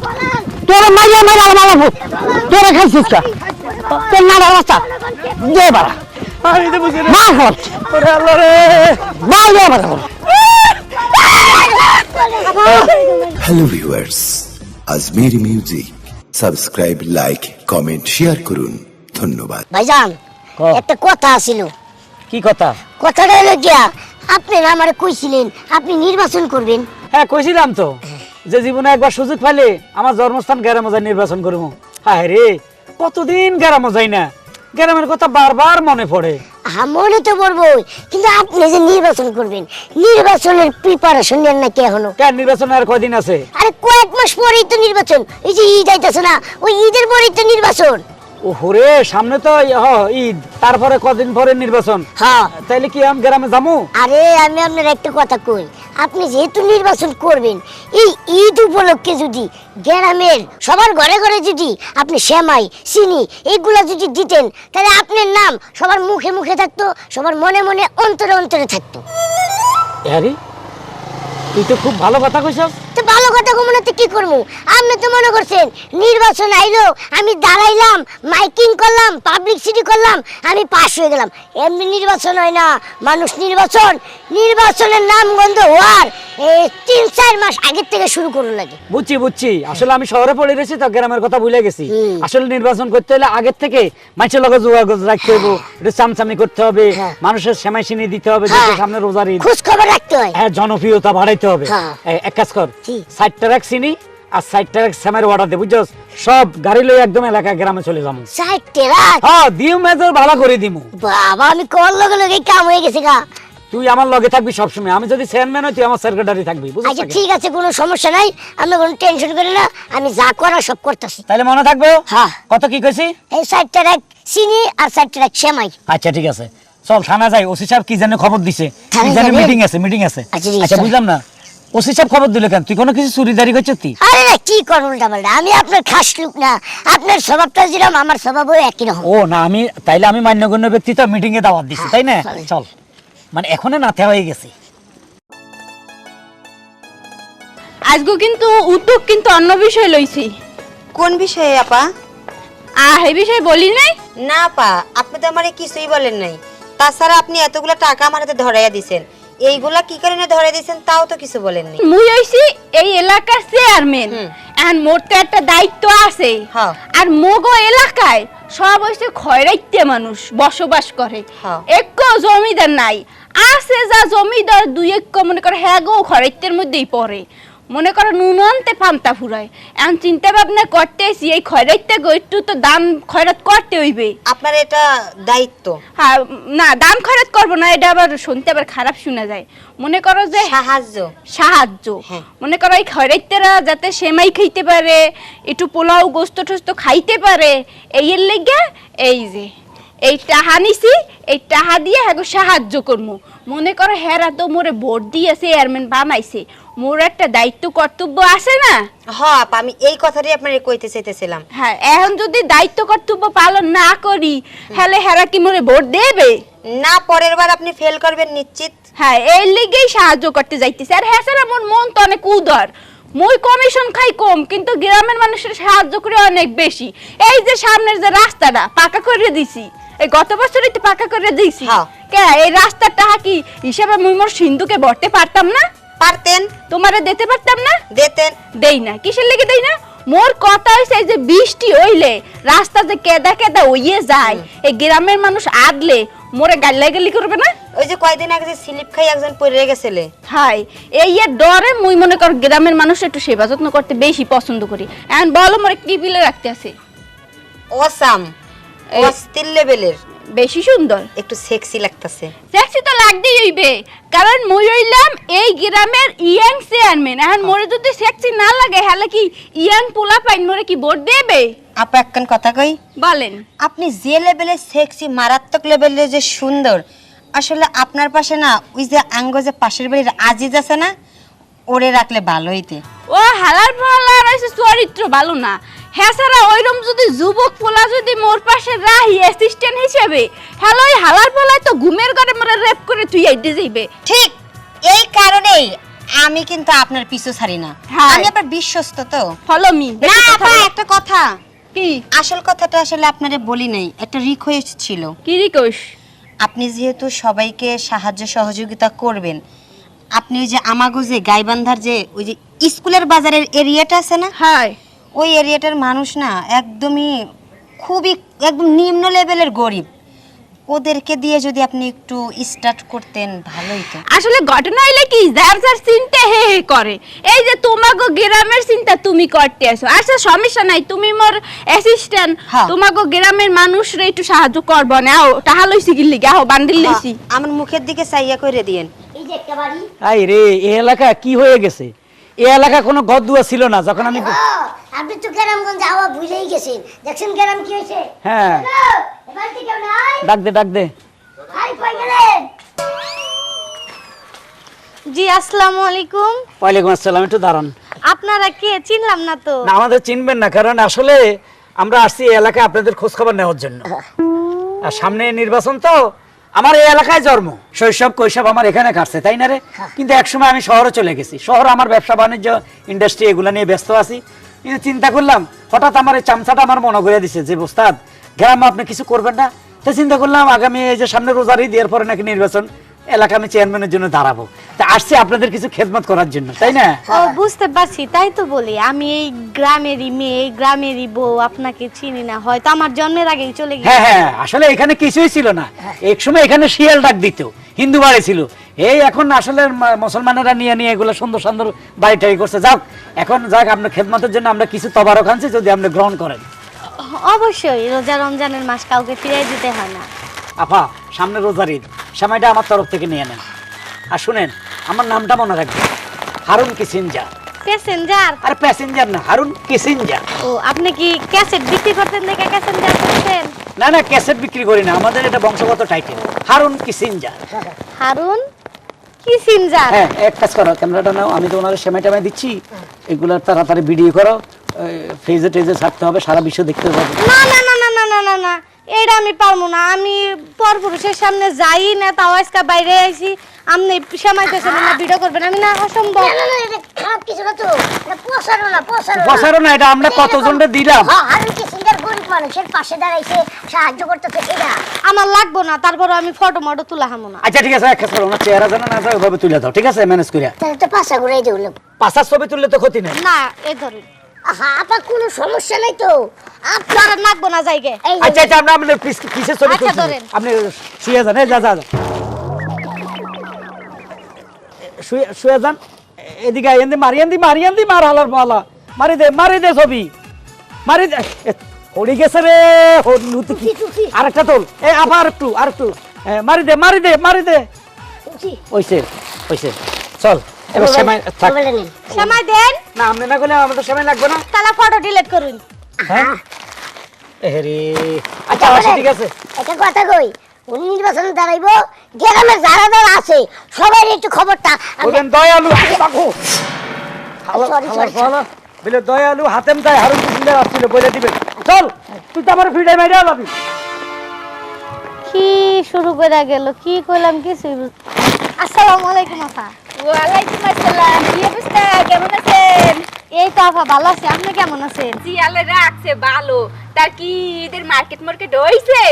ভূত তোর মারিয়া মারা ভূত তোরা খাইছিস কা? তোর নাড়া রাস্তা দে বাড়া। আমি তো বুঝি না। মার হট ওরে আল্লাহ রে। মার দে বাড়া হ্যালো ভিউয়ার্স আজমের music. Subscribe like comment share করুন। ধন্যবাদ। ভাইজান একটা কথা ছিল কি কথা? কথাটা হলো গিয়া আপনি আমারে কইছিলেন আপনি নির্বাচন করবেন। হ্যাঁ কইছিলাম তো। যে জীবনে একবার সুযোগ পাইলে আমার জন্মস্থান গ্রামে যাই নির্বাচন করব। হায় রে কতদিন গ্রামে যাই না? গ্রামের কথা বারবার মনে পড়ে। আমি মনে তো পড়ব কিন্তু আপনি যে নির্বাচন করবেন নির্বাচনের প্রিপারেশন নেন না কে এখনও? কেন নির্বাচন আর কয়দিন আছে? আরে কয়েক মাস পরেই তো নির্বাচন এই যে ঈদ আইতাছে না ওই ঈদের পরেই তো নির্বাচন। ও হরে সামনে তো ঈদ। তারপরে কদিন পরে নির্বাচন? হ্যাঁ তাইলে কি আমি গ্রামে যাব আরে আমি আপনার একটা কথা কই। আপনি যেহেতু নির্বাচন করবেন এই ঈদ উপলক্ষে যদি গ্রামের সবার ঘরে ঘরে যদি আপনি শ্যামাই চিনি এইগুলা যদি দিতেন তাহলে আপনার নাম সবার মুখে মুখে থাকতো সবার মনে মনে অন্তরে অন্তরে থাকতো। আরে তুই তো খুব ভালো কথা কইছস। তো ভালো কথা কি করব আপনি তো মনে করছেন নির্বাচন আইলো আমি দাঁড়াইলাম মাইকিং করলাম করলাম আমি পাশ হয়ে গেলাম। এমনি নির্বাচন হয় না মানুষ নির্বাচন। নির্বাচনের নাম গন্ধ হওয়ার তিন চার মাস আগের থেকে শুরু করুন লাগে। বুঝছি বুঝছি। আসলে আমি শহরে পড়ে তো গ্রামের কথা ভুলে গেছি। আসলে নির্বাচন করতে হলে আগের থেকে মানুষের লগে যোগাযোগ রাখতে হবে একটু চামচামি করতে হবে হ্যাঁ। মানুষের সেমাই সিনি দিতে হবে হ্যাঁ। সামনে রোজার খোঁজ খবর রাখতে হয়। হ্যাঁ জনপ্রিয়তা বাড়াইতে হবে। হ্যাঁ। এক কাজ কর? চিনি আর অর্ডার দে বুঝছস? সব গাড়ি লই একদম এলাকা গ্রামে চলে যাব। হ্যাঁ দিও মেজর ভালো করে দিমু। বাবা আমি কর লগে লগে কাম হয়ে গেছে গা? তুই আমার লগে থাকবি সবসময়। আমি যদি চেয়ারম্যান হই তুই আমার সেক্রেটারি থাকবি আচ্ছা ঠিক আছে কোনো সমস্যা নাই। আপনি কোনো টেনশন করেন না। আমি যা করার সব করতেছি। তাহলে মনে থাকবে? হ্যাঁ। কত কি কইছি? এই চারটে রাত চিনি আর চারটে রাত শ্যামাই আচ্ছা ঠিক আছে। চল থানা যাই। ওসি সাহেব কি জানে খবর দিছে। কি জানে মিটিং আছে মিটিং আছে। আচ্ছা, আছে, আচ্ছা বুঝলাম না। ওসি সাহেব খবর দিল কেন? তুই কোনো কিছু চুরিদারি করছিস তুই আরে না কি করব উল্টা পাল্টা আমি আপনার খাস লোক না। আপনার স্বভাবটা যেরকম আমার স্বভাবও একই রকম। ও না আমি তাইলে আমি মান্যগণ্য ব্যক্তি তো মিটিং এ দাওয়াত দিছি তাই না? চল। মানে এখনও নাতে হয়ে গেছি। আজকে কিন্তু উদ্যোগ কিন্তু অন্য বিষয় লইছি। কোন বিষয়ে আপা? আহ এই বিষয় বলি নাই? না আপা। আপনি তো আমারে কিছুই বলেন নাই। তাছাড়া আপনি এতগুলো টাকা আমার হাতে ধরাইয়া দিছেন। এইগুলা কি কারণে ধরে দিয়েছেন? তাও তো কিছু বলেননি। মুই হইছি এই এলাকার চেয়ারম্যান। এখন মোর তো একটা দায়িত্ব আছে। হ্যাঁ। আর মোগো এলাকায় সব হইছে খয়রাইতে মানুষ বসবাস করে। একো এক জমিদার নাই। আছে যা জমিদার দুই এক মনে করে হ্যাঁ গো খয়রাইতের মধ্যেই পড়ে। মনে করো নুনন্তে পান্তা ফুরায়। এখন চিন্তা ভাবনা করতে করতেছি এই খয়রাইতে একটু তো দাম খয়রাত করতে হইবে। আপনার এটা দায়িত্ব। হ্যাঁ না দাম খরচ করব না এটা আবার শুনতে আবার খারাপ শোনা যায়। মনে করো যে সাহায্য। সাহায্য। হ্যাঁ। মনে করো এই খরেতেরা যাতে সেমাই খাইতে পারে একটু পোলাও গোস্ত টোস্ত খাইতে পারে এই এর লেগে এই যে এই টাহা নিছি এই টাহা দিয়ে হ্যাঁ সাহায্য করব মনে করো হেরা তো মোরে ভোট দিয়েছে চেয়ারম্যান বানাইছে। মোর একটা দায়িত্ব কর্তব্য আছে না? হ আপা আমি এই কথাটাই আপনার কইতে চাইতেছিলাম। হ্যাঁ এখন যদি দায়িত্ব কর্তব্য পালন না করি তাহলে হেরা কি মোরে ভোট দেবে? না পরের বার আপনি ফেল করবেন নিশ্চিত। হ্যাঁ এই লিগেই সাহায্য করতে যাইতেছে। আর হ্যাঁ স্যার আমার মন তো অনেক উদার। মই কমিশন খাই কম কিন্তু গ্রামের মানুষের সাহায্য করে অনেক বেশি। এই যে সামনের যে রাস্তাটা পাকা করে দিছি। এই গত বছরই তো পাকা করে দিছি। হ্যাঁ। কে এই রাস্তাটা কি হিসাবে মুই মোর সিন্ধুকে ভরতে পারতাম না? পারতেন? তোমারে দিতে পারতাম না? দিতেন। দেই না। কিসের লেগে দেই না? মোর কথা হইছে যে বৃষ্টি হইলে রাস্তা যে কেদা কেদা হইয়ে যায় এই গ্রামের মানুষ আদলে মোরে গাল্লাই গালি করবে না? ওই যে কয়দিন আগে যে স্লিপ খাই একজন পড়ে গেছিলে। হাই এই এর ডরে মুই মনে কর গ্রামের মানুষ একটু সেবা যত্ন করতে বেশি পছন্দ করি। এখন বলো মোরে কি বিলে রাখতে আছে? অসাম। অস্থির লেভেলের। বেশি সুন্দর। একটু সেক্সি লাগতাছে। সেক্সি তো লাগতেই হইবে। কারণ মুই হইলাম এই গ্রামের ইয়াং চেয়ারম্যান এখন মোরে যদি সেক্সি না লাগে হলে কি ইয়াং পোলা পাইন মোরে কি ভোট দেবে? আপা একখান কথা কই। বলেন। আপনি যে লেভেলে সেক্সি মারাত্মক লেভেলে যে সুন্দর আসলে আপনার পাশে না ওই যে আঙ্গ যে পাশের বাড়ির আজিজ আছে না ওরে রাখলে ভালো হইতে। ও হালার আছে চরিত্র ভালো না। হ্যাঁ সারা ওইরকম যদি যুবক পোলা যদি মোর পাশে রাহি অ্যাসিস্ট্যান্ট হিসেবে হ্যালো ওই হালার পোলায় তো ঘুমের ঘরে মোরে রেপ করে তুই আইতে যাইবে। ঠিক এই কারণেই আমি কিন্তু আপনার পিছু ছাড়ি না। হ্যাঁ। আমি আপনার বিশ্বস্ত তো। ফলো মি না আপা একটা কথা। কি? আসল কথাটা আসলে আপনারে বলি নাই একটা রিকোয়েস্ট ছিল। কি রিকোশ আপনি যেহেতু সবাইকে সাহায্য সহযোগিতা করবেন আপনি ওই যে আমাগো যে গাইবান্ধার যে ওই যে স্কুলের বাজারের এরিয়াটা আছে না? হাই। ওই এরিয়াটার মানুষ না একদমই খুবই একদম নিম্ন লেভেলের গরিব। ওদেরকে দিয়ে যদি আপনি একটু স্টার্ট করতেন ভালোই তো আসলে ঘটনা হইলে কি যার যার চিন্তা হে হে করে। এই যে তোমাগো গ্রামের চিন্তা তুমি করতে আসো আচ্ছা সমস্যা নাই তুমি মোর অ্যাসিস্ট্যান্ট হ্যাঁ। তোমাগো গ্রামের মানুষরা একটু সাহায্য করব না। আও টাহা লইছি গিল্লি গাও বান্ডিল লইছি। আমার মুখের দিকে চাইয়া করে দিয়েন। এই যে একটা বাড়ি। আই রে এই এলাকা কি হয়ে গেছে? এই এলাকা কোনো গদুয়া ছিল না যখন আমি আপনি তো গ্রামগঞ্জ হাওয়া ভুলেই গেছেন। দেখছেন গ্রাম কি হয়েছে? হ্যাঁ। হ্যালো, এ বাড়িতে কেউ নাই? ডাক দে ডাক দে। আই কই গেলেন? জি আসসালামু আলাইকুম। ওয়ালাইকুম আসসালাম একটু দাঁড়ান। আপনারা কে? চিনলাম না তো। না আমাদের চিনবেন না কারণ আসলে আমরা আসছি এই এলাকায় আপনাদের খোঁজ খবর নেওয়ার জন্য। আর সামনে নির্বাচন তো আমার এই এলাকায় জন্ম। শৈশব কৈশব আমার এখানে কাটছে তাই না রে? কিন্তু একসময় আমি শহরে চলে গেছি। শহরে আমার ব্যবসা বাণিজ্য ইন্ডাস্ট্রি এগুলো নিয়ে ব্যস্ত আছি। কিন্তু চিন্তা করলাম হঠাৎ আমার এই চামচাটা আমার মনে করে দিছে যে বোস্তাদ গ্রামে আপনি কিছু করবেন না? তো চিন্তা করলাম আগামী এই যে সামনে রোজারি দেওয়ার পরে নাকি নির্বাচন। এলাকা আমি চেয়ারম্যানের জন্য দাঁড়াবো। তা আসছি আপনাদের কিছু খেদমত করার জন্য তাই না? ও বুঝতে পারছি তাই তো বলি। আমি এই গ্রামেরই মেয়ে এই গ্রামেরই বউ আপনাকে চিনি না হয়তো আমার জন্মের আগেই চলে হ্যাঁ গেছে হ্যাঁ আসলে এখানে কিছুই ছিল না। এক সময় এখানে শিয়াল ডাক দিত হিন্দু বাড়ি ছিল। এই এখন আসলে মুসলমানেরা নিয়ে নিয়ে এগুলো সুন্দর সুন্দর বাড়ি টাড়ি করছে। যাক এখন যাক আপনার খেদমতের জন্য আমরা কিছু তবারক আনছি যদি আপনি গ্রহণ করেন। অবশ্যই রোজা রমজানের মাস কাউকে ফিরিয়ে দিতে হয় না। আপা সামনে রোজার ঈদ। সময়টা আমার তরফ থেকে নিয়ে নেন। আর শুনেন আমার নামটা মনে রাখবেন। হারুন কিসিনজার প্যাসেঞ্জার আর প্যাসেঞ্জার না হারুন কিসিনজার ও আপনি কি ক্যাসেট বিক্রি করতেন দেখে প্যাসেঞ্জার করছেন না না ক্যাসেট বিক্রি করি না আমাদের এটা বংশগত টাইটেল। হারুন কিসিনজার হারুন কি সিনজার হ্যাঁ এক কাজ করো ক্যামেরাটা নাও আমি তো ওনার সেমাই টেমাই দিচ্ছি। এগুলো তাড়াতাড়ি ভিডিও করো ফেজে টেজে ছাড়তে হবে সারা বিশ্ব দেখতে পাবে। না না না না না না না না এটা আমি পারব না। আমি পরপুরুষের সামনে যাই না তাও আজকে বাইরে আইছি। আপনি সামাইতেছেন না ভিডিও করবেন। আমি না অসম্ভব। না না না এটা খারাপ কিছু না তো। না না। না এটা আমরা কতজনকে দিলাম? হ্যাঁ হারুন কিসিঙ্গার গরিব মানুষের পাশে দাঁড়াইছে সাহায্য করতেছে এটা আমার লাগবো না তারপর আমি ফটো মটো তুলা হামো না। আচ্ছা ঠিক আছে এক কাজ করো ওনার চেহারা জানা না যায় তুলে দাও ঠিক আছে? ম্যানেজ করে তাহলে তো পাশা ঘুরাই ছবি তুললে তো ক্ষতি নেই। না এই ধরেন। আপা কোনো সমস্যা নাই তো? আপনার আপনার লাগবো না জায়গে এই আচ্ছা আচ্ছা ছবি আচ্ছা। আপনি শুয়ে যান যা যা যা। শুয়ে শুয়ে যান। এদিকে মার হালার মারি দে মারি দে ছবি। মারি দে এ, পড়ে গেছে রে হলুদ কি আরেকটা তোল। এ আবার আরেকটু আরেকটু। এ, মারি দে মারি দে মারি দে। চল। এবার সময় থাক। সময় দেন। না আপনি না করলে আমাদের সময় লাগবে না। তাহলে ফটো ডিলিট করুন। হ্যাঁ? এরে আচ্ছা আচ্ছা ঠিক আছে। একটা কথা কই উনি নির্বাচনে দাঁড়াইবো গ্রামের যারা যারা আছে সবাই একটু খবরটা আমি- বলবেন দয়ালু sorry. বলে দয়ালু হাতেম তাই হারুন কুসুন্দার আসছিল বলে দিবেন চল তুই তো আমার ফিডে মেরে কি শুরু করে গেল? কি কইলাম কিছু আসসালামু আলাইকুম আপা ওয়ালাইকুম আসসালাম। কি অবস্থা? কেমন আছেন? এই তো আপা ভালো আছি। আপনি কেমন আছেন? জি আল্লাহ রাখছে ভালো। তা কি এদের মার্কেট মার্কেট হইছে?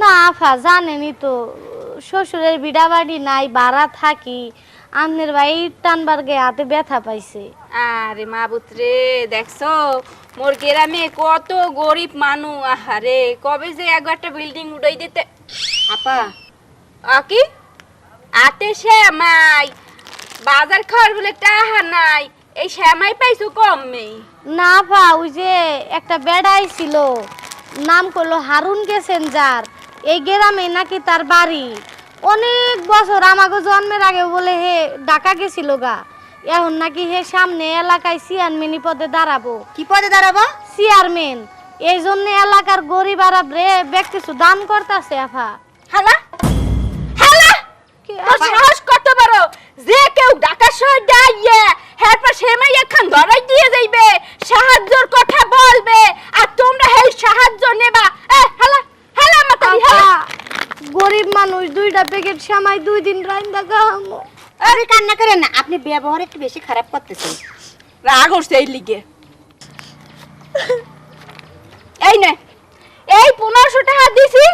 না আফা জানেনই তো। শ্বশুরের বিড়া বাড়ি নাই বাড়া থাকি। আমনের ভাই টানবার গে হাতে ব্যথা পাইছে। আরে মা রে দেখছ? মোর গ্রামে কত গরিব মানুষ আহারে কবে যে এক একটা বিল্ডিং উড়াই দিতে আপা আকি আতে শ্যামাই বাজার খাওয়ার বলে টাহা নাই এই শ্যামাই পাইছো কমে? না আফা ওই যে একটা বেড়াই ছিল নাম করল হারুন গেছেন যার এই গ্রামে নাকি তার বাড়ি। অনেক বছর আমাকে জন্মের আগে বলে হে ঢাকা গেছিল গা। এখন নাকি হে সামনে এলাকায় চেয়ারম্যানই পদে দাঁড়াবো। কি পদে দাঁড়াবো? চেয়ারম্যান। এই জন্য এলাকার গরিব আর রে বেশ কিছু দান করতেছে আফা। হালা? হালা? তোর সাহস কত বড়? যে কেউ ঢাকা শহর সেমাই এখন ধরাই দিয়ে যাইবে সাহায্যর কথা বলবে আর তোমরা সাহায্য নেবা। এ হালা হালা মাতারি হালা। গরিব মানুষ দুইটা প্যাকেট সামাই দুই দিন রান্দা খাওয়ামো আপনি কান্না করেন না আপনি ব্যবহার একটু বেশি খারাপ করতেছেন। রাগ হচ্ছে এই লিগে। এই নে এই পনেরোশো টাকা দিছি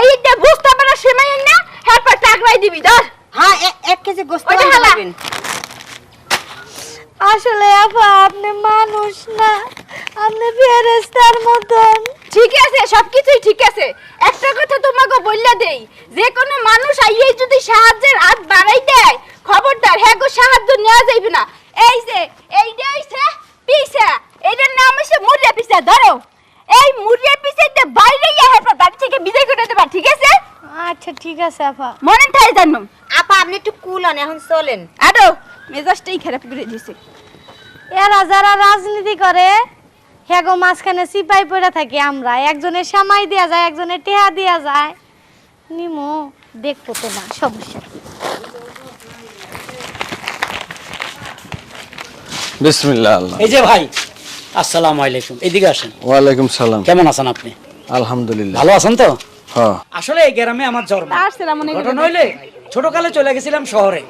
এইটা বুঝতে পারা সেমাই না হ্যাঁ পর টাকরাই দিবি ধর। হ্যাঁ এক কেজি গোস্ত। করবেন। আসলে আপা আপনি মানুষ না আপনি ফেরেস্তার মতন। ঠিক আছে সবকিছুই ঠিক আছে। একটা কথা তোমাকে বললা দেই যে কোনো মানুষ আইয়েই যদি সাহায্যের হাত বাড়াই দেয় খবরদার হ্যাঁ গো সাহায্য নেওয়া যাইবে না। এই যে এইটা হইছে পিসা। এইটার নাম হইছে মুরিয়া পিসা ধরো। এই মুরিয়া পিসাতে বাইরে গিয়ে হ্যাঁ বাড়ি থেকে বিদায় করে দেবা ঠিক আছে? আচ্ছা ঠিক আছে আপা। মনে থাকে জানো? আপা আপনি একটু কুল হন এখন চলেন। আরও মেজাজটাই খারাপ করে দিছে। এরা যারা রাজনীতি করে। হেগো মাঝখানে সিপাই পড়ে থাকি আমরা। একজনের সামাই দেয়া যায় একজনের টেহা দেয়া যায়। নিমো দেখব তো না সমস্যা। বিসমিল্লাহ আল্লাহ। এই যে ভাই আসসালামু আলাইকুম। এদিকে আসেন। ওয়ালাইকুম সালাম। কেমন আছেন আপনি? আলহামদুলিল্লাহ। ভালো আছেন তো? হ্যাঁ। আসলে এই গ্রামে আমার জন্ম। আসসালাম আলাইকুম। ঘটনা হইলে ছোটকালে চলে গেছিলাম শহরে।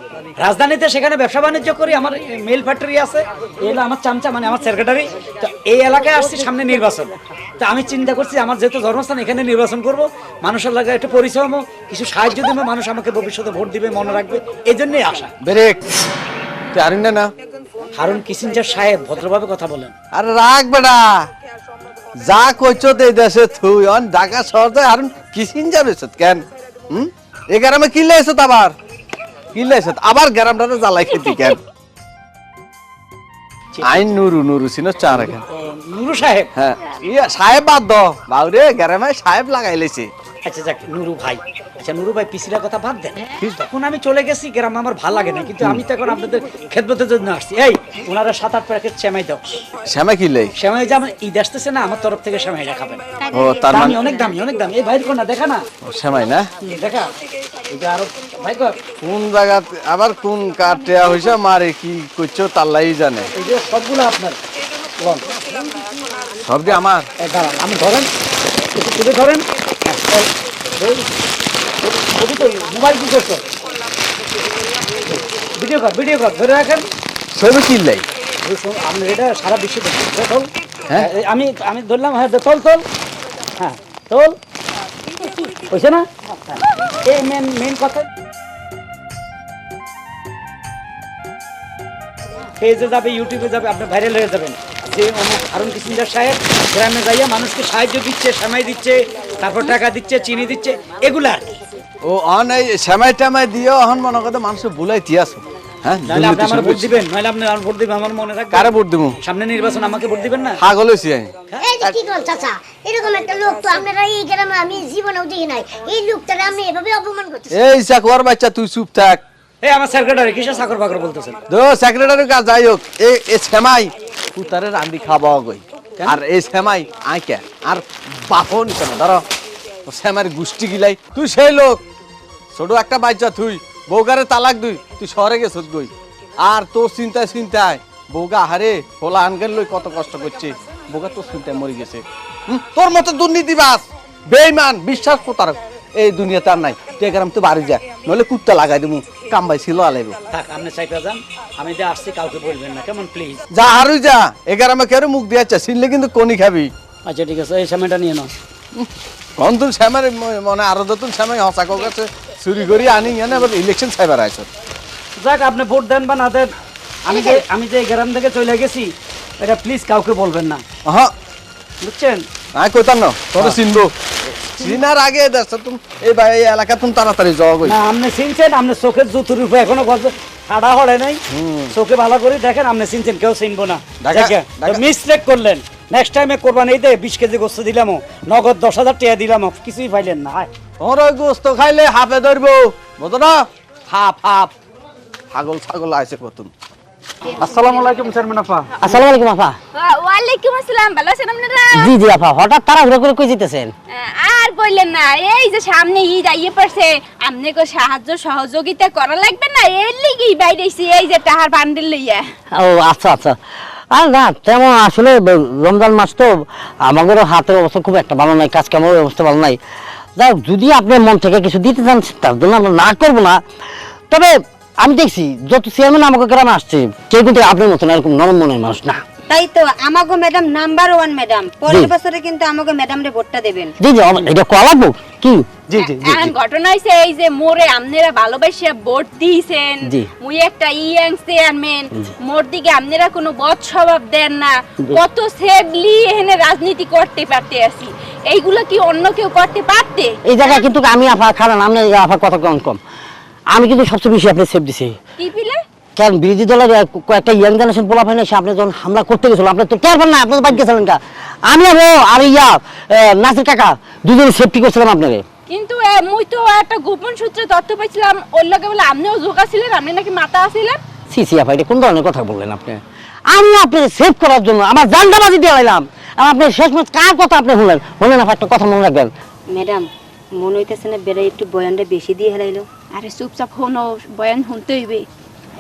রাজধানীতে সেখানে ব্যবসা বাণিজ্য করি আমার মেল ফ্যাক্টরি আছে এই হলো আমার চামচা মানে আমার সেক্রেটারি তো এই এলাকায় আসছি সামনে নির্বাচন। তো আমি চিন্তা করছি আমার যেহেতু জন্মস্থান এখানে নির্বাচন করব। মানুষের লাগে একটু পরিশ্রম কিছু সাহায্য দেবো মানুষ আমাকে ভবিষ্যতে ভোট দিবে মনে রাখবে। এই জন্যই আসা। ব্রেক। তুই না হারুন কিসিঞ্জার সাহেব ভদ্রভাবে কথা বলেন। আরে রাখ বেটা। যা কইছ এই দেশে তুই অন ঢাকা শহর কিসিন যাবে কেন? হুম? এই গ্রামে কি লাইছত আবার? কি লাইছত আবার গ্রামটাতে জ্বালাই খেতি কেন? আইন নুরু নুরু সিন চা রাখেন। নুরু সাহেব? হ্যাঁ। ইয়া সাহেব বাদ দ বাউরে গ্রামে সাহেব লাগাই লেছে। আচ্ছা যাক নুরু ভাই। আচ্ছা নুরু ভাই পিসিরা কথা বাদ দেন। তখন আমি চলে গেছি গ্রাম আমার ভালো লাগে না কিন্তু আমি তো এখন আপনাদের খেদমতের জন্য আসছি। এই ওনারা সাত আট প্যাকেট সেমাই দাও। শ্যামা কি লাই? সেমাই যে আমার ঈদ আসতেছে না আমার তরফ থেকে সেমাই খাবেন। ও তার মানে অনেক দামি অনেক দামি। এই ভাইয়ের কোনা দেখা না? শ্যামাই না? দেখা। এটা ভাই কর। কোন জায়গা আবার কোন কার টেয়া হইছে মারে কি করছ তাল্লাই জানে। এই যে সবগুলো আপনার। লন। সব কি আমার আমি ধরেন। তুলে ধরেন। ছবি তো মোবাইল কি করছ ভিডিও কর ভিডিও কর ধরে রাখেন। ছবি কি লাই আপনি এটা সারা বিশ্বে তোল। হ্যাঁ? আমি আমি ধরলাম হ্যাঁ তোল তোল। হ্যাঁ তোল। হয়েছে না। এই মেন মেন কথা। পেজে যাবে ইউটিউবে যাবে আপনি ভাইরাল হয়ে যাবেন। যে অমুক হারুন কিসিঞ্জার সাহেব গ্রামে যাইয়া মানুষকে সাহায্য দিচ্ছে সেমাই দিচ্ছে তারপর টাকা দিচ্ছে চিনি দিচ্ছে এগুলো আর কি। ও অন এই শ্যামাই ট্যামাই দিয়ে অহন মনে করতে মানুষ বুলাই দিয়াছো হ্যাঁ নাহলে আপনি আমার ভোট দিবেন নাহলে আপনি আমার ভোট দিবেন আমার মনে রাখবেন কারে ভোট দিমু সামনে নির্বাচন আমাকে ভোট দিবেন না? পাগল হইছি আমি। এই যে কি কোন চাচা এরকম একটা লোক তো আপনারা এই গ্রামে আমি জীবনেও দেখি নাই। এই লোকটারে আপনি এভাবে অপমান করতেছেন এই চাকর বাচ্চা তুই চুপ থাক। এই আমার সেক্রেটারি কিসের চাকর বাকর বলতেছেন দো সেক্রেটারি কাজ যাই হোক। এই পুতারে রান্দি খাওয়া গই আর এই শ্যামাই আইকে। আর বাপন কেন? ধরো শ্যামার গুষ্টি গিলাই। তুই সেই লোক। ছোট একটা বাচ্চা তুই বউকারে তালাক দুই। তুই শহরে গেছিস গই আর তোর চিন্তায় চিন্তায় বউগা হারে হোলা আনগেল লই কত কষ্ট করছে। বউগা তোর চিন্তায় মরে গেছে। হুম, তোর মতো দুর্নীতিবাস বেইমান বিশ্বাস প্রতারক এই দুনিয়াতে আর নাই। তুই এখানে তো বাড়ি যা নইলে কুত্তা লাগাই দেবো কামবাই ছিল আলাইব থাক আপনি যান আমি যে আসছি কাউকে বলবেন না কেমন প্লিজ যা হারুই যা। এগার আমাকে আরও মুখ দিয়েছে ছিনলে কিন্তু কোনি খাবি। আচ্ছা ঠিক আছে এই সময়টা নিয়ে নাও। কন শ্যামের মনে আরও তুই শ্যামে হসা কাছে চুরি করি আনি এনে আবার ইলেকশন সাইবার যাক আপনি ভোট দেন বা না দেন আমি যে আমি যে গ্রাম থেকে চলে গেছি এটা প্লিজ কাউকে বলবেন না। হ্যাঁ বুঝছেন? নাই কইতাম না তোর চিনবো। চিনার আগে দেখছ তুমি এই ভাই এই এলাকা তুমি তাড়াতাড়ি যাওয়া না আপনি চিনছেন আপনি চোখের জুতুর উপরে এখনও গল্প ঠাড়া হলে নাই। চোখে ভালো করে দেখেন আপনি চিনছেন কেউ চিনবো না। মিসটেক করলেন। নেক্সট টাইমে করবান এই দে বিশ কেজি গোস্ত দিলাম নগদ দশ হাজার টাকা দিলাম কিছুই পাইলেন না। তোর ওই গোস্ত খাইলে হাফে ধরবো। বুঝো না? Half half. ছাগল ছাগল আছে কতুন আসসালামু আলাইকুম চেয়ারম্যান আপা আসসালামু আলাইকুম আপা ওয়ালাইকুম আসসালাম ভালো আছেন আপনারা? জি জি আপা হঠাৎ তাড়াহুড়ো করে কই যেতেছেন? আর বললেন না এই যে সামনে ঈদ আইয়ে পড়ছে আপনি সাহায্য সহযোগিতা করা লাগবে না এর লিগেই বাইরেছি এই যে টাহার বান্ডেল লইয়া। ও আচ্ছা আচ্ছা। আর না তেমন আসলে রমজান মাস তো আমাদেরও হাতের অবস্থা খুব একটা ভালো নাই কাজ কামের অবস্থা ভালো নাই। যাই যদি আপনি মন থেকে কিছু দিতে চান তার জন্য আমরা না করব না। তবে আমি দেখছি যত চেয়ারম্যান আমাকে গ্রামে আসছে কেউ কিন্তু আপনার মতন এরকম নরম মনের মানুষ না। তাই তো আমাগো ম্যাডাম নাম্বার ওয়ান ম্যাডাম পরের বছরে কিন্তু আমাগো ম্যাডাম রে ভোটটা দেবেন। জি জি এটা কয়া কি? জি জি জি ঘটনা হইছে এই যে মোরে আপনারা ভালোবাসিয়া ভোট দিয়েছেন। মুই একটা ইয়াং চেয়ারম্যান মোর দিকে আপনারা কোনো বদ স্বভাব দেন না। কত সেভলি এখানে রাজনীতি করতে পারতে আছি। এইগুলো কি অন্য কেউ করতে পারতে? এই জায়গায় কিন্তু আমি আফা খারাপ আপনার আফার কথা কম কম। আমি কিন্তু সবচেয়ে বেশি আপনি সেফ দিছি। কি পিলে? কারণ বিরোধী দলের কয়েকটা ইয়াং জেনারেশন পোলা ফাইনে এসে আপনি যখন হামলা করতে গেছিল আপনি তো কে না আপনি তো বাইক গেছিলেন কা আমি আর আর ইয়া নাসির কাকা দুজনে সেফটি করছিলাম আপনাকে। কিন্তু মুই তো একটা গোপন সূত্রে তথ্য পাইছিলাম ওর লগে বলে আপনিও জোকা ছিলেন আপনি নাকি মাথা আছিলেন? সি সি আপা এটা কোন ধরনের কথা বললেন আপনি? আমি আপনাকে সেভ করার জন্য আমার জানটাবাজি দিয়ে এলাম আর আপনি শেষমেশ কার কথা আপনি শুনলেন? বললেন আপা একটা কথা মনে রাখবেন। ম্যাডাম মনে হইতেছে না বেড়ে একটু বয়ানটা বেশি দিয়ে হেলাইলো। আরে চুপচাপ হনো বয়ান শুনতে হইবে।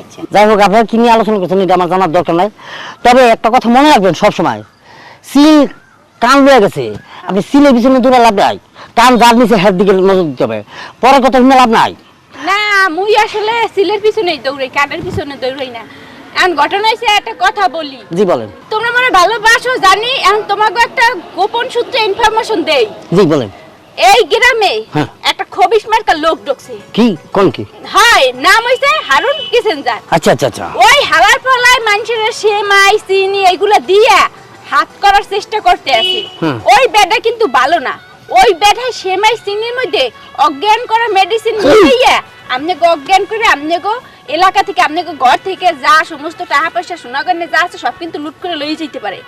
আচ্ছা। যাই হোক আপনারা কি নিয়ে আলোচনা করছেন এটা আমার জানার দরকার নাই। তবে একটা কথা মনে রাখবেন সবসময় সিল কান লয়ে গেছে। আপনি সিলের পিছনে দূরে লাভ নাই কান যার নিচে হের দিকে নজর দিতে হবে। পরের কথা শুনে লাভ নাই। না মুই আসলে সিলের পিছনেই দৌড়াই কানের পিছনে দৌড়াই না। এখন ঘটনা হয়েছে একটা কথা বলি। জি বলেন। তোমরা মানে ভালোবাসো জানি এখন তোমাকে একটা গোপন সূত্রে ইনফরমেশন দেই। জি বলেন। এই গ্রামে হ্যাঁ। একটা খবিস মার্কা লোক ঢুকছে। কি? কোন কি? হয় নাম হইছে হারুন কিসেনজার। আচ্ছা আচ্ছা আচ্ছা। ওই হালার পালায় মানুষের সেমাই চিনি এগুলা দিয়া হাত করার চেষ্টা করতে আছে। ওই বেডা কিন্তু ভালো না। ওই বেডা সেমাই চিনির মধ্যে অজ্ঞান করা মেডিসিন মিলাইয়া আপনি গো অজ্ঞান করে আপনি গো এলাকা থেকে আপনি গো ঘর থেকে যা সমস্ত টাকা পয়সা সোনাগণে যা আছে সব কিন্তু লুট করে লই যেতে পারে।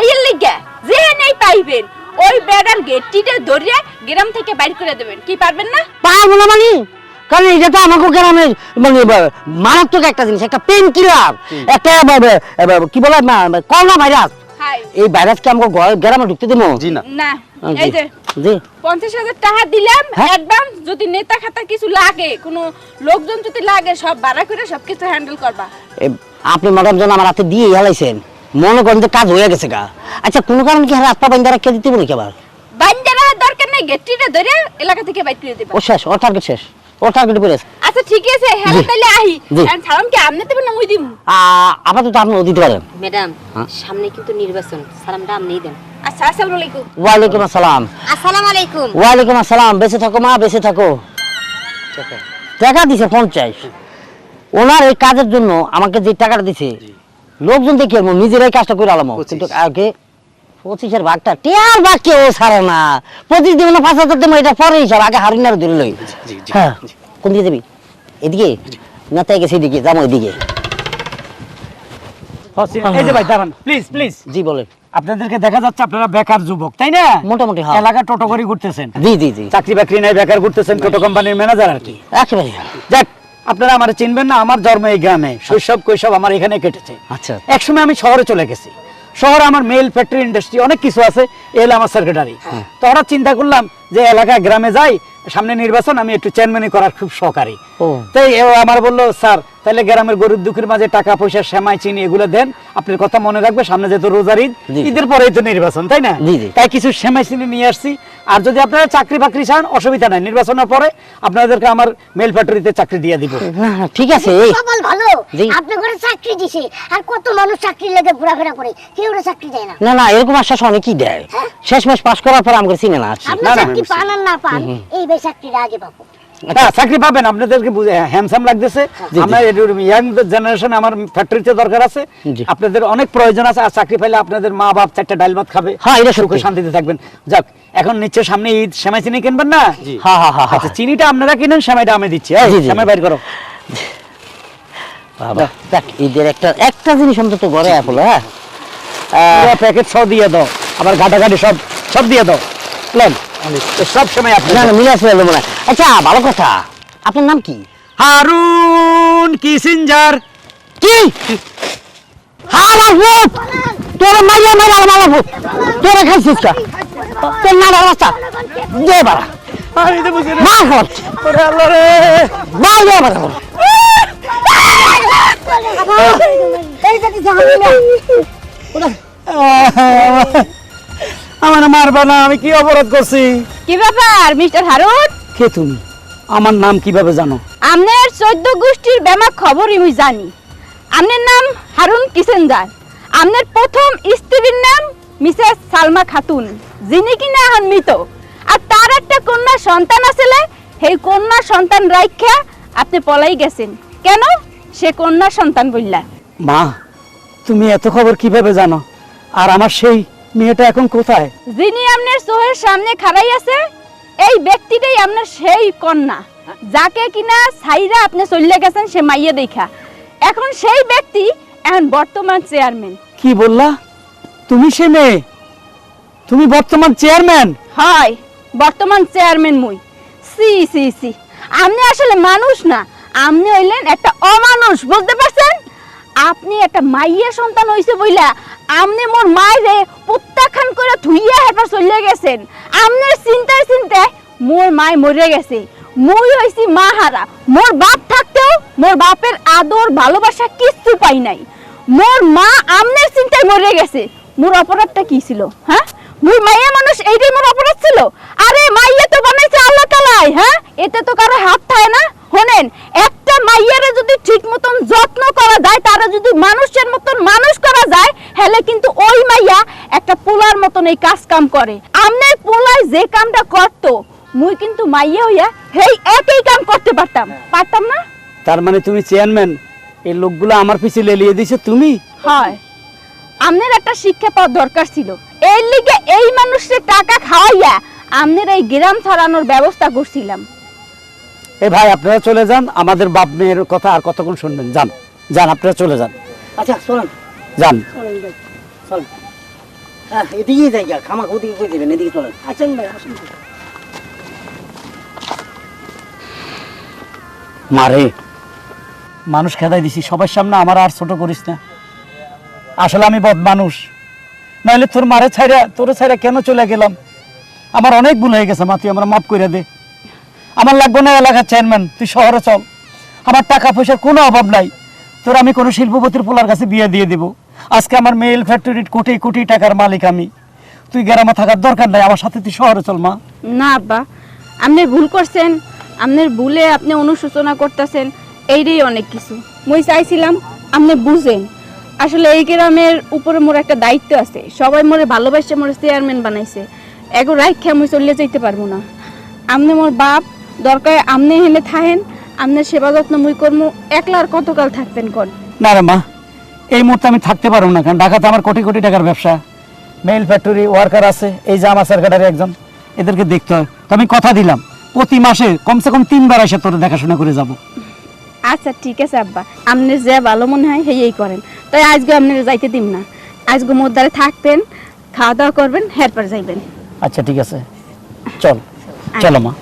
এই লিগা যে নেই পাইবেন। ওই বেডার গেটটিতে ধরিয়ে গ্রাম থেকে বাইর করে দেবেন। কি পারবেন না? পারব না মানে? কারণ এটা তো আমাকে গ্রামের মানে মারাত্মক একটা জিনিস একটা পেন কিলার একটা কি বলে করোনা ভাইরাস হাই। এই ভাইরাসকে আমাকে গ্রামে ঢুকতে দেবো? জি না। না। এই যে পঞ্চাশ হাজার টাকা দিলাম? অ্যাডভান্স যদি নেতা খাতা কিছু লাগে কোনো লোকজন যদি লাগে সব ভাড়া করে সব কিছু হ্যান্ডেল করবা আপনি ম্যাডাম জন আমার হাতে দিয়ে হেলাইছেন। মনে করেন যে কাজ হয়ে গেছে গা। আচ্ছা কোনো কারণে কি হাত পা বাইন্দা রেখে দিতে বলি আবার? বাইন্দা রাখার দরকার নেই গেটটিটা ধরে এলাকা থেকে বাইর করে দেবা। ও শেষ ওর টার্গেট শেষ ওর টার্গেট পড়ে আচ্ছা ঠিক আছে হ্যাঁ জি। তাহলে আহি। জি। ছাড়াম কি আমনে দেবেন না মুই দিম। আপাতত আপনি ও দিতে পারেন। ম্যাডাম হ্যাঁ? সামনে কিন্তু নির্বাচন সালামটা আপনিই দেন। আচ্ছা আসসালামু আলাইকুম ওয়ালাইকুম আসসালাম। আসসালামু আলাইকুম ওয়ালাইকুম আসসালাম বেঁচে থাকো মা বেঁচে থাকো। টাকা। দিছে পঞ্চাশ। ওনার এই কাজের জন্য আমাকে যে টাকাটা দিছে লোকজন দেখি নিজেরাই কাজটা করে আলাম। কিন্তু আগে পঁচিশের ভাগটা টিয়ার ভাগ কেউ ছাড়ে না। পঁচিশ দিন না পাঁচ হাজার দেবো এটা পরে হিসাব আগে হারিনার ধরে লই। জি, জি, হ্যাঁ কোন দিকে যাবি? এদিকে? না তাই গেছে এদিকে যাব এদিকে। এই যে ভাই দাঁড়ান প্লিজ প্লিজ জি বলেন। আপনাদেরকে দেখা যাচ্ছে আপনারা বেকার যুবক তাই না? মোটামুটি, হ্যাঁ। এলাকা টোটো করে ঘুরতেছেন। জি জি জি। চাকরি বাকরি নাই বেকার ঘুরতেছেন টোটো কোম্পানির ম্যানেজার আর কি। একেবারে যাক আপনারা আমার চিনবেন না আমার জন্ম এই গ্রামে। শৈশব কৈশব আমার এখানে কেটেছে। আচ্ছা। একসময় আমি শহরে চলে গেছি। শহরে আমার মেল ফ্যাক্টরি ইন্ডাস্ট্রি অনেক কিছু আছে এল আমার সেক্রেটারি তো হঠাৎ চিন্তা করলাম যে এলাকায় গ্রামে যাই সামনে নির্বাচন আমি একটু চেয়ারম্যানি করার খুব সহকারী তাই আমার বলল স্যার তাহলে গ্রামের গরিব দুঃখের মাঝে টাকা পয়সা সেমাই চিনি এগুলো দেন। আপনার কথা মনে রাখবে সামনে যেহেতু রোজার ঈদ ঈদের পরেই তো নির্বাচন তাই না। তাই কিছু সেমাই চিনি নিয়ে আসছি। আর যদি আপনারা চাকরি বাকরি চান অসুবিধা নাই। নির্বাচনের পরে আপনাদেরকে আমার মেল ফ্যাক্টরিতে চাকরি দিয়ে দিব। ঠিক আছে সকাল ভালো। আপনি করে চাকরি দিছে। আর কত মানুষ চাকরি লেগে ঘোরাফেরা করে? কেউ চাকরি দেয় না। না না এরকম আশ্বাস অনেকই দেয়। শেষ মাস পাস করার পর আমাকে চিনে না আপনি না, না, চাকরি পান না পান এই চাকরিটা আগে পাবো। চাকরি পাবেন আপনাদেরকে হ্যান্ডসাম লাগতেছে। আমার ইয়াং জেনারেশন আমার ফ্যাক্টরিতে দরকার আছে। আপনাদের অনেক প্রয়োজন আছে আর চাকরি পাইলে আপনাদের মা বাপ চারটা ডাল ভাত খাবে। হ্যাঁ, এটা সুখে শান্তিতে থাকবেন। যাক এখন নিশ্চয় সামনে ঈদ সেমাই চিনি কিনবেন না? হ্যাঁ হ্যাঁ হ্যাঁ আচ্ছা চিনিটা আপনারা কিনেন সেমাইটা আমি দিচ্ছি। সেমাই বাইর করো। বাবা দেখ ঈদের একটা একটা জিনিস অন্তত ঘরে আপল হ্যাঁ? প্যাকেট সব দিয়ে দাও। আবার ঘাটাঘাটি সব সব দিয়ে দাও। প্ল্যান সব সময় আপনি না না মিলে আসলে মনে হয়। আচ্ছা ভালো কথা। আপনার নাম কি? হারুন কিসিঞ্জার। কি? হালা ভূত! তোর মাইয়া মাইয়া মালা ভূত! তোর খাইছিস কা তোর না রাস্তা দে বাড়া। আমি তো বুঝি না মার হট ওরে আল্লাহ রে। মার দে বাড়া আমার মারবা না আমি কি অপরাধ করছি? কি ব্যাপার মিস্টার হারুন? কে তুমি? আমার নাম কীভাবে জানো? আপনার চোদ্দ গোষ্ঠীর বেমা খবরই আমি জানি। আপনার নাম হারুন কিসেনজার আপনার প্রথম স্ত্রীর নাম মিসেস সালমা খাতুন যিনি কিনা এখন মৃত। আর তার একটা কন্যা সন্তান আসলে সেই কন্যা সন্তান রাইখা আপনি পলাই গেছেন। কেন? সে কন্যা সন্তান বললা। মা তুমি এত খবর কীভাবে জানো? আর আমার সেই মেয়েটা এখন কোথায়? যিনি আপনার চোখের সামনে খাড়াই আছে এই ব্যক্তিটাই আপনার সেই কন্যা। যাকে কিনা সাইরা আপনি চলে গেছেন সে মাইয়া দেখা। এখন সেই ব্যক্তি এখন বর্তমান চেয়ারম্যান কি বললা? তুমি সে মেয়ে? তুমি বর্তমান চেয়ারম্যান হয় বর্তমান চেয়ারম্যান মুই। সি সি সি। আপনি আসলে মানুষ না আপনি হইলেন একটা অমানুষ বুঝতে পারছেন? আপনি একটা মাইয়া সন্তান হইছে বইলা আপনি মোর মায়েরে প্রত্যাখ্যান করে ধুইয়া হেরপর চলে গেছেন। আপনার চিন্তায় চিন্তায় মোর মায় মরে গেছে। মুই হইছি মাহারা মোর বাপ থাকতেও মোর বাপের আদর, ভালোবাসা কিচ্ছু পাই নাই। মোর মা আমনের চিন্তায় মরে গেছে। মোর অপরাধটা কি ছিল হ্যাঁ? মুই মাইয়া মানুষ এইটাই মোর অপরাধ ছিল? আরে মাইয়া তো বানাইছে আল্লাহ তালাই হ্যাঁ? এতে তো কারও হাত থাকে না। শোনেন একটা মাইয়ারে যদি ঠিক মতন যত্ন করা যায় তারা যদি মানুষের মতন মানুষ করা যায় হেলে কিন্তু ওই মাইয়া একটা পোলার মতন এই কাজ কাম করে। আমনের পোলায় যে কামটা করতো মুই কিন্তু মাইয়া হইয়া হেই একই কাম করতে পারতাম। পারতাম না? তার মানে তুমি চেয়ারম্যান এই লোকগুলো আমার পিছে লেলিয়ে দিছে তুমি? হয়। আমনের একটা শিক্ষা পাওয়ার দরকার ছিল। এর লিগে এই মানুষের টাকা খাওয়াইয়া আমনের এই গ্রাম ছড়ানোর ব্যবস্থা করছিলাম। এ ভাই আপনারা চলে যান। আমাদের বাপ মেয়ের কথা আর কতক্ষণ শুনবেন? যান। যান আপনারা চলে যান। আচ্ছা শোনেন যান। চলেন হ্যাঁ এদিকেই যাই খামাক ওদিকে কই দেবেন এদিকে চলেন। আসেন ভাই আসেন মারে মানুষ খেদাই দিছি সবার সামনে আমার আর ছোট করিস না। আসলে আমি বদ মানুষ। নাহলে তোর মারে ছাইরা তোর ছাইরা কেন চলে গেলাম? আমার অনেক ভুল হয়ে গেছে মা তুই আমার মাফ করে দে। আমার লাগবে না এলাকার চেয়ারম্যান তুই শহরে চল। আমার টাকা পয়সার কোনো অভাব নাই। তোর আমি কোনো শিল্পপতির পোলার কাছে বিয়ে দিয়ে দেবো। আজকে আমার মেল ফ্যাক্টরির কোটি কোটি টাকার মালিক আমি। তুই গ্রামে থাকার দরকার নাই, আমার সাথে তুই শহরে চল, মা। না, আব্বা। আপনি ভুল করছেন। আপনার ভুলে আপনি অনুশোচনা করতেছেন। এইটাই অনেক কিছু। মুই চাইছিলাম আপনি বুঝেন। আসলে এই গ্রামের উপরে মোর একটা দায়িত্ব আছে। সবাই মোরে ভালোবাসে, মোর চেয়ারম্যান বানাইছে। এগো রাইখা মুই চলিয়ে যাইতে পারব না। আপনি মোর বাপ দরকার আপনি হেলে থাহেন আপনার সেবা যত্ন মুই করমু একলা আর কতকাল থাকতেন কোন? না রে মা এই মুহূর্তে আমি থাকতে পারব না কারণ ঢাকাতে আমার কোটি কোটি টাকার ব্যবসা। মেল ফ্যাক্টরি ওয়ার্কার আছে এই যে আমার সেক্রেটারি একজন এদেরকে দেখতে হয়। তো আমি কথা দিলাম প্রতি মাসে কমসে কম তিনবার এসে তোর দেখাশোনা করে যাব। আচ্ছা ঠিক আছে আব্বা। আপনি যে ভালো মনে হয় সেই করেন। তাই আজকে আপনি যাইতে দিম না। আজকে মোর দ্বারে থাকবেন খাওয়া দাওয়া করবেন হেরপর যাইবেন। আচ্ছা ঠিক আছে। চল চলো মা।